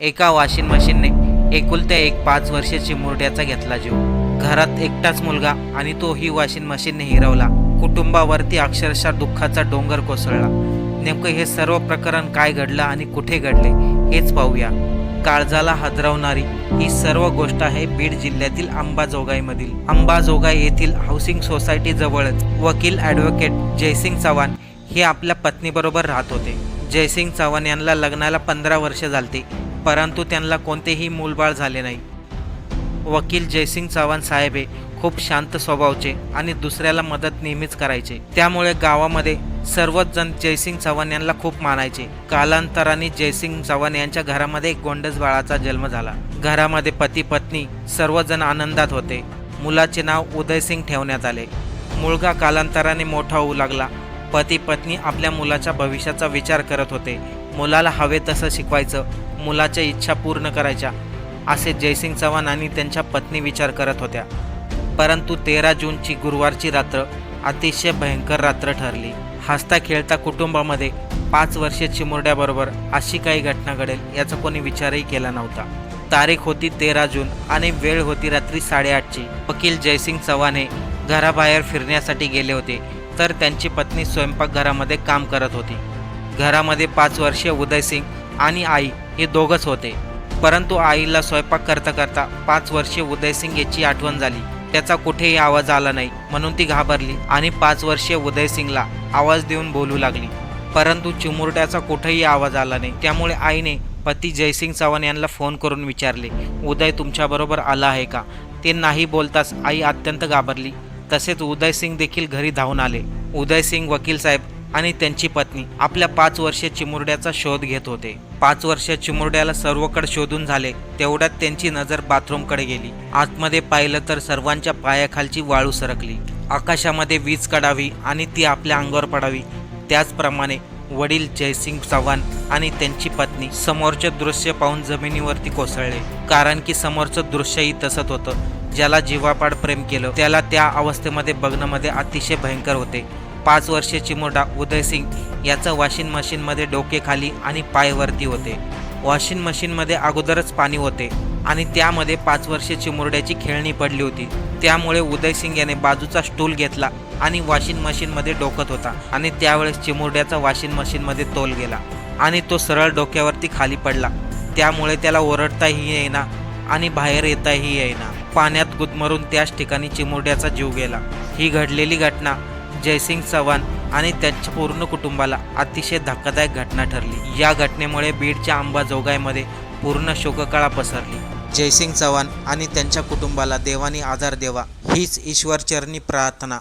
एका वॉशिंग मशीनने एकुलत्या एक पाच वर्षाची मुरड्याचा घेतला जीव. घरात एकटाच मुलगा आणि तोही वॉशिंग मशीनने हिरवला. कुटुंबावरती अक्षरशः दुःखाचा डोंगर कोसळला. नेमकं हे सर्व प्रकरण काय घडलं आणि कुठे घडले हेच पाहूया. काळजाला हादरवणारी ही सर्व गोष्ट आहे बीड जिल्ह्यातील अंबाजोगाईमधील. अंबाजोगाई येथील हाऊसिंग सोसायटी जवळच. वकील ॲडव्होकेट जयसिंग चव्हाण हे आपल्या पत्नीबरोबर राहत होते. जयसिंग चव्हाण यांना लग्नाला पंधरा वर्ष झालते. परंतु त्यांना कोणतेही मूलबाळ झाले नाही. वकील जयसिंग चव्हाण साहेब हे खूप शांत स्वभावचे आणि दुसऱ्याला मदत नेहमीच करायचे. त्यामुळे गावामध्ये सर्वच जण जयसिंग चव्हाण यांना खूप मानायचे. कालांतराने जयसिंग चव्हाण यांच्या घरामध्ये एक गोंडस बाळाचा जन्म झाला. घरामध्ये पती पत्नी सर्वजण आनंदात होते. मुलाचे नाव उदयसिंग ठेवण्यात आले. मुलगा कालांतराने मोठा होऊ लागला. पती पत्नी आपल्या मुलाच्या भविष्याचा विचार करत होते. मुलाला हवे तसं शिकवायचं मुलाच्या इच्छा पूर्ण करायच्या असे जयसिंग चव्हाण आणि त्यांच्या पत्नी विचार करत होत्या. परंतु तेरा जूनची गुरुवारची रात्र अतिशय भयंकर रात्र ठरली. हसता खेळता कुटुंबामध्ये पाच वर्षे चिमुरड्याबरोबर अशी काही घटना घडेल याचा कोणी विचारही केला नव्हता. तारीख होती तेरा जून आणि वेळ होती रात्री साडेआठची. वकील जयसिंग चव्हाण हे घराबाहेर फिरण्यासाठी गेले होते तर त्यांची पत्नी स्वयंपाकघरामध्ये काम करत होती. घरामध्ये पाच वर्षीय उदयसिंग आणि आई हे दोघंच होते. परंतु आईला स्वयंपाक करता करता पाच वर्षीय उदयसिंग याची आठवण झाली. त्याचा कुठेही आवाज आला नाही म्हणून ती घाबरली आणि पाच वर्षीय उदयसिंगला आवाज देऊन बोलू लागली. परंतु चिमुरट्याचा कुठेही आवाज आला नाही. त्यामुळे आईने पती जयसिंग चव्हाण यांना फोन करून विचारले उदय तुमच्याबरोबर आला आहे का? ते नाही बोलताच आई अत्यंत घाबरली. तसेच उदयसिंग देखील घरी धावून आले. उदयसिंग वकील साहेब आणि त्यांची पत्नी आपल्या पाच वर्षीय चिमुरड्याचा शोध घेत होते. पाच वर्षीय चिमुरड्याला सर्वकडे शोधून झाले तेवढ्यात त्यांची नजर बाथरूमकडे गेली. आतमध्ये पाहिलं तर सर्वांच्या पायाखालची वाळू सरकली. आकाशामध्ये वीज काढावी आणि ती आपल्या अंगावर पडावी. त्याचप्रमाणे वडील जयसिंग चव्हाण आणि त्यांची पत्नी समोरचे दृश्य पाहून जमिनीवरती कोसळले. कारण की समोरचं दृश्यही तसंच होतं. ज्याला जीवापाड प्रेम केलं त्याला त्या अवस्थेमध्ये बघण्यामध्ये अतिशय भयंकर होते. पाच वर्षाची मुर्डा उदयसिंग याचं वॉशिंग मशीनमध्ये डोके खाली आणि पाय वरती होते. वॉशिंग मशीनमध्ये अगोदरच पाणी होते आणि त्यामध्ये पाच वर्षाची मुरड्याची खेळणी पडली होती. त्यामुळे उदयसिंग याने बाजूचा स्टूल घेतला आणि वॉशिंग मशीनमध्ये डोकत होता आणि त्यावेळेस चिमुरड्याचा वॉशिंग मशीनमध्ये तोल गेला आणि तो सरळ डोक्यावरती खाली पडला. त्यामुळे त्याला ओरडताही येईना आणि बाहेर येताही येईना. पाण्यात गुदमरून त्याच ठिकाणी चिमुरड्याचा जीव गेला. ही घडलेली घटना जयसिंग चव्हाण आणि त्यांच्या पूर्ण कुटुंबाला अतिशय धक्कादायक घटना ठरली. या घटनेमुळे बीडच्या अंबाजोगाईमध्ये पूर्ण शोककळा पसरली. जयसिंग चव्हाण आणि त्यांच्या कुटुंबाला देवानी आधार देवा हीच ईश्वरचरणी प्रार्थना.